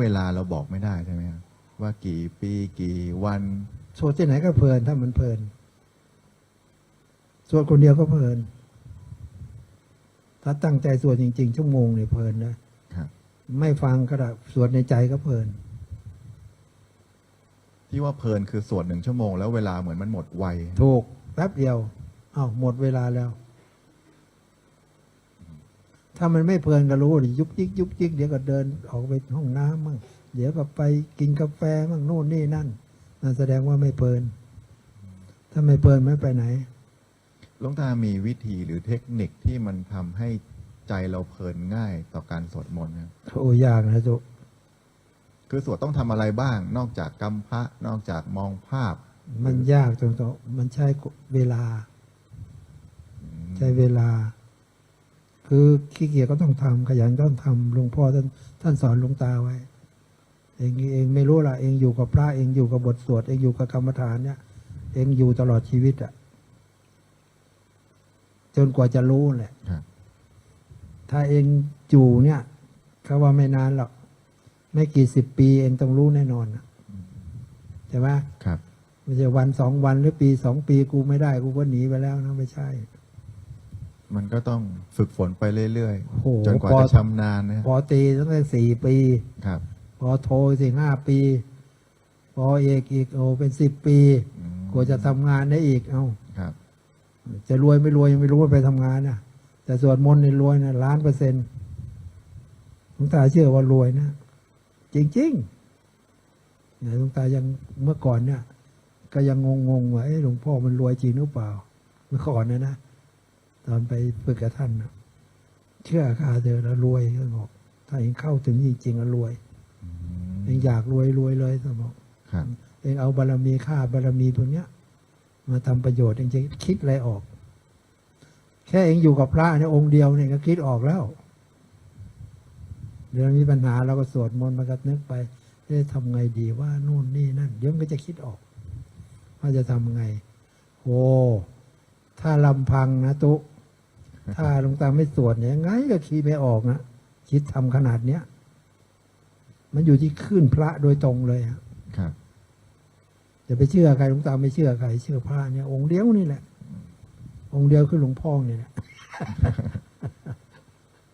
เวลาเราบอกไม่ได้ใช่ไหมครับว่ากี่ปีกี่วันสวดที่ไหนก็เพลินถ้ามันเพลินสวดคนเดียวก็เพลิน ถ้าตั้งใจสวดจริง ๆ ชั่วโมงเนี่ยเพลินนะครับไม่ฟังก็ได้สวดในใจก็เพลิน ที่ว่าเพลินคือสวดหนึ่งชั่วโมง แล้วเวลาเหมือนมันหมดไวถูกแป๊บเดียวอ้าวหมดเวลาแล้ว ถ้ามันไม่เพลินก็รู้ดิยุกยิกยุกยิกเดี๋ยวก็เดินออกไปห้องน้ำมั่งเดี๋ยวก็ไปกินกาแฟมั่งโน่นนี่นั่นนั่นแสดงว่าไม่เพลิน ถ้าไม่เพลินไม่ไปไหนหลวงตามีวิธีหรือเทคนิคที่มันทำให้ใจเราเพลินง่ายต่อการสวดมนต์ครับโอ้ยากนะจุคือสวดต้องทำอะไรบ้าง นอกจากกำพระนอกจากมองภาพ มันยากตรงตรงมันใช้เวลา ใช้เวลา คือขี้เกียจก็ต้องทำขยันก็ต้องทำหลวงพ่อท่านท่านสอนหลวงตาไว้ เองเองไม่รู้ละเองอยู่กับพระเองอยู่กับบทสวดเองอยู่กับกรรมฐานเนี่ย เองอยู่ตลอดชีวิตอะจนกว่าจะรู้แหละครับถ้าเองอยู่เนี่ยเขาว่าไม่นานหรอกไม่กี่สิบปีเองต้องรู้แน่นอนอะใช่ไหมครับไม่ใช่วันสองวันหรือปีสองปีกูไม่ได้ กูก็หนีไปแล้วนะไม่ใช่ มันก็ต้องฝึกฝนไปเรื่อยโอ้โห ๆ จนกว่าพอจะชำนาญนะพอตรีตั้งแต่สี่ปี ครับพอโทสี่ห้าปี พอเอกอีกโอเป็นสิบปีอืมกว่าจะทำงานได้อีกเอาครับ จะรวยไม่รวยยังไม่รู้ว่าไปทำงานนะแต่สวดมนต์ในรวยนะล้านเปอร์เซ็นต์หลวงตาเชื่อว่ารวยนะ จริงๆเนี่ยหลวงตายังเมื่อก่อนเนี่ยก็ยังงงๆว่าเอ๊ะหลวงพ่อมันรวยจริงหรือเปล่า เมื่อก่อนนะนะ ตอนไปฝึกกับท่านนะเชื่อข้าเถอะแล้วรวยท่านบอก ถ้าเองเข้าถึงจริงๆแล้วรวยอืมเองอยากรวยรวยเลยท่านบอกครับเองเอาบารมีค่าบารมีตัวเนี้ย มาทำประโยชน์เองจะคิดอะไรออก แค่เองอยู่กับพระเนี่ยองค์เดียวเนี่ยก็คิดออกแล้วเดี๋ยวมีปัญหาเราก็สวดมนต์มันก็นึกไปเอ๊ะทำไงดีว่านู่นนี่นั่นเดี๋ยวมันก็จะคิดออก ว่าจะทำไง โอ้ถ้าลำพังนะตุ ถ้าหลวงตาไม่สวดเนี่ยไงก็คิดไม่ออกนะคิดทำขนาดเนี้ยมันอยู่ที่ขึ้นพระโดยตรงเลยฮะครับอย่าไปเชื่อใครหลวงตาไม่เชื่อใครเชื่อพระเนี่ยองค์เดียวนี่แหละ องค์เดียวคือหลวงพ่อเนี่ยแหละ